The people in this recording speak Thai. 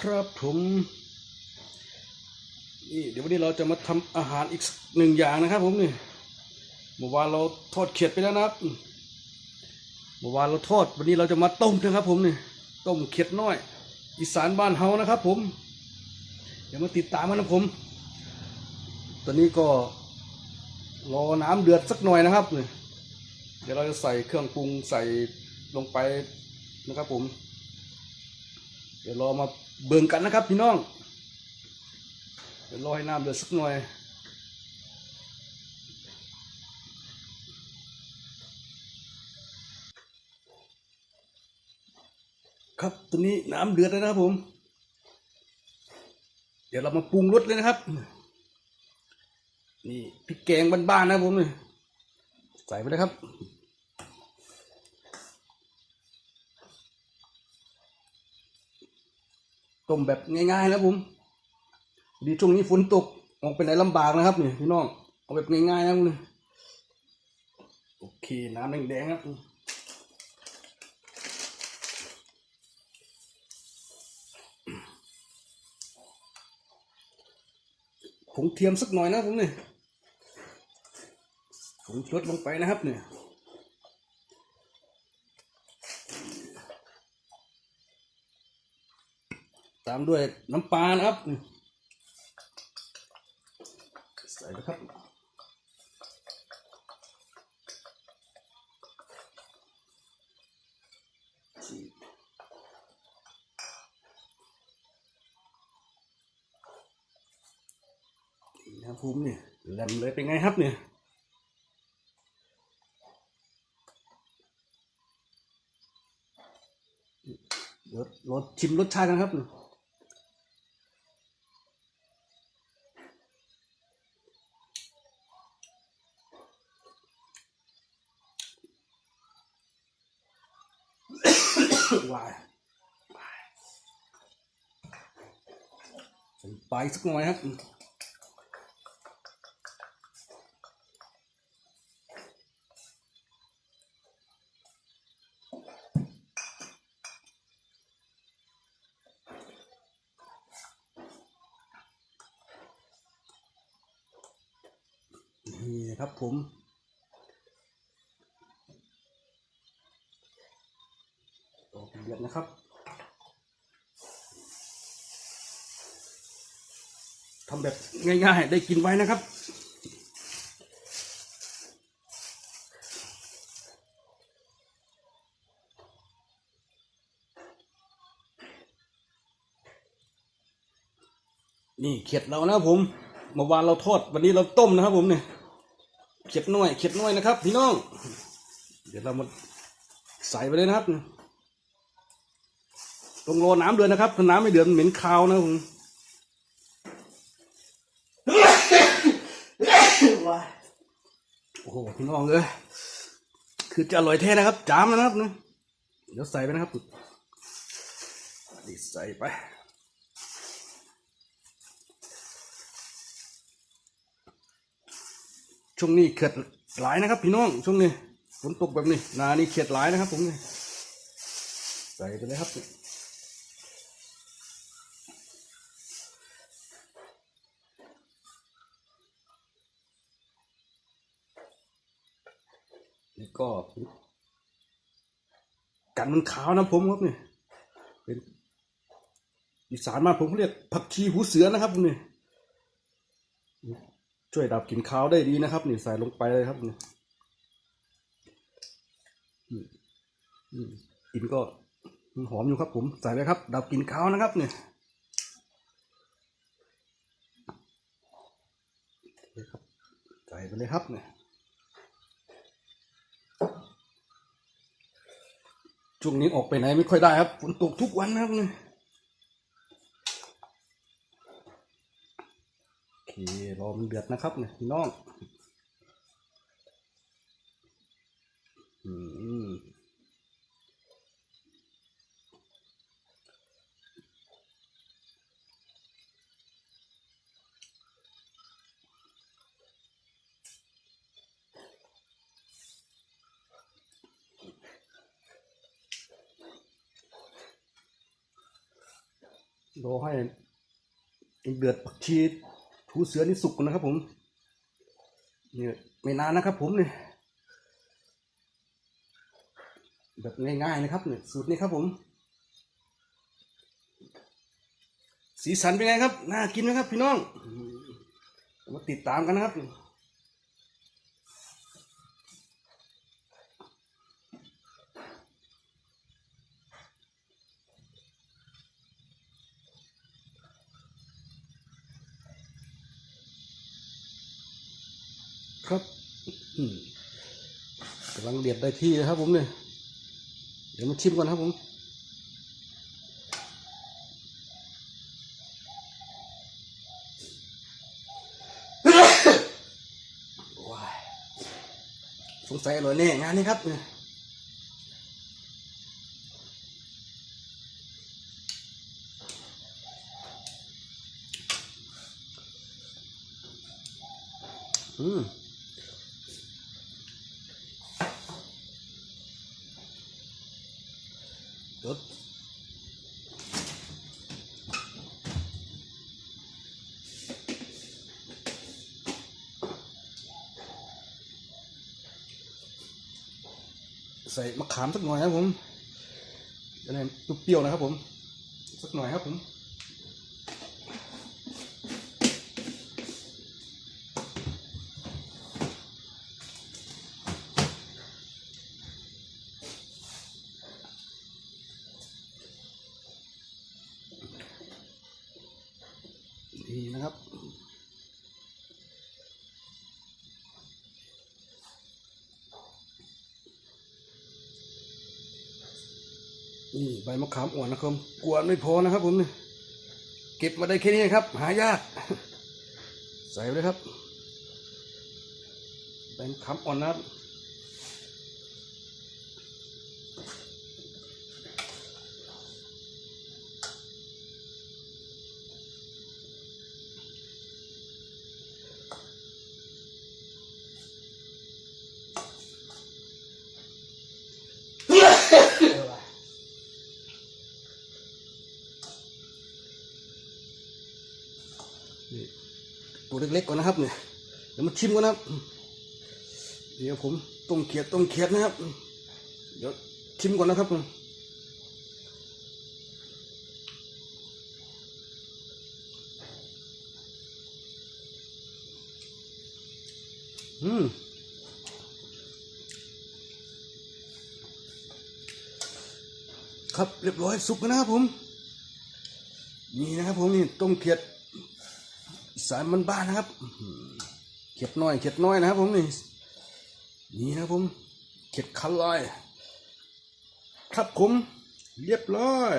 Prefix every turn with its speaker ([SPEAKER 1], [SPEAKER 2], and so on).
[SPEAKER 1] ครับผมนี่เดี๋ยววันนี้เราจะมาทำอาหารอีกหนึ่งอย่างนะครับ ผมนี่เมื่อวานเราทอดเขียดไปแล้วนะครับเมื่อวานเราทอดวันนี้เราจะมาต้มนะครับ ผมนี่ต้มเขียดน้อย อีสานบ้านเฮานะครับ ผม เดี๋ยวมาติดตามกันนะผม ตอนนี้ก็รอน้ำเดือดสักหน่อยนะครับเดี๋ยวเราจะใส่เครื่องปรุงใส่ลงไปนะครับ ผม เดี๋ยวรอมาเบิ่งกันนะครับพี่น้อง เดี๋ยวรอให้น้ำเดือดสักหน่อยครับตอนนี้น้ำเดือดแล้วนะครับผม เดี๋ยวเรามาปรุงรสเลยนะครับ นี่พริกแกงบ้านๆนะครับผมใส่ไปเลยครับ ต้มแบบง่ายๆนะผมดีช่วงนี้ฝนตกออกไปไหนลำบากนะครับนี่พี่น้องเอาแบบง่ายๆนะคุณโอเคน้ำแดงๆครับผงเทียมสักหน่อยนะผมนี่ผงชูรสลงไปนะครับเนี่ย ตามด้วยน้ำปลานะครับ ใส่นะครับนี่นะครับผมเนี่ยแหลมเลยเป็นไงครับเนี่ยเดี๋ยวรสชิมรสชาติกันครับ วายใส่ ไปสักหน่อยครับนี่นะครับผมตอเป็นเดือดนะครับ ทำแบบง่ายๆ ได้กินไว้นะครับ นี่เขียดเรานะผมเมื่อวานเราทอดวันนี้เราต้มนะครับผมเนี่ยเขียดน้อยเขียดน้อยนะครับพี่น้อง เดี๋ยวเรามาใส่ไปเลยนะครับต้องรอน้ำเดือดนะครับถ้าน้ำไม่เดือดเหม็นคาวนะผม โอ้โหพี่น้องเลยคือจะอร่อยแท้นะครับ จามนะครับนะเดี๋ยวใส่ไปนะครับนี่ใส่ไปช่วงนี้เขียดหลายนะครับ พี่น้องช่วงนี้ฝนตกแบบนี้นานี่เขียดหลายนะครับผมนี่ใส่ไปเลยครับ นี่ก็กันมันขาวนะผมครับเนี่ยเป็นอีสานมาผมเรียกผักชีหูเสือนะครับผมนี่ยช่วยดับกลิ่นคาวได้ดีนะครับนี่ใส่ลงไปเลยครับเนี่อืมอืมกลิ่นก็หอมอยู่ครับ ผมใส่เลยครับ ดับกลิ่นคาวนะครับเนี่ยใส่ไปเลยครับเนี่ย ช่วงนี้ออกไปไหนไม่ค่อยได้ครับฝนตกทุกวันนะครับเนี่ยโอเครอมันเดือดนะครับเนี่ยน้อง รอให้เดือดผักชีถูเสือนี่สุกนะครับผมเนี่ยไม่นานนะครับผมเนี่ยแบบง่ายๆนะครับเนี่ยสูตรนี้ครับผม สีสันเป็นไงครับ น่ากินไหมครับ พี่น้องมาติดตามกันนะครับ ครับกำลังเดือดได้ที่นะครับ ผมเนี่ยเดี๋ยวมาชิมก่อนนะครับผมว้ายสงสัยอร่อยแน่งานนี้ครับเนี่ยอืม เดี๋ยวใส่มะขามสักหน่อยครับผมจะได้เปรี้ยวๆนะครับผม สักหน่อยครับผม นี่ใบมะขามอ่อนนะครับ กวนไม่พอนะครับ ผมเนี่ยเก็บมาได้แค่นี้ครับ หายาก ใส่ไปเลยครับใบมะขามอ่อนนะครับ ตัวเล็กๆก่อนนะครับเนี่ยเดี๋ยวมาชิมกันนะครับ เดี๋ยวผมต้มเขียดต้มเขียดนะครับ เดี๋ยวชิมก่อนนะครับผมอืมครับเรียบร้อยสุกนะครับผม นี่นะครับผมนี่ต้มเขียด สายมันบ้านนะครับเข็ดน้อยเข็ดน้อยนะครับผมนี่นี่นะผมเข็ดคันลอยครับผมเรียบร้อย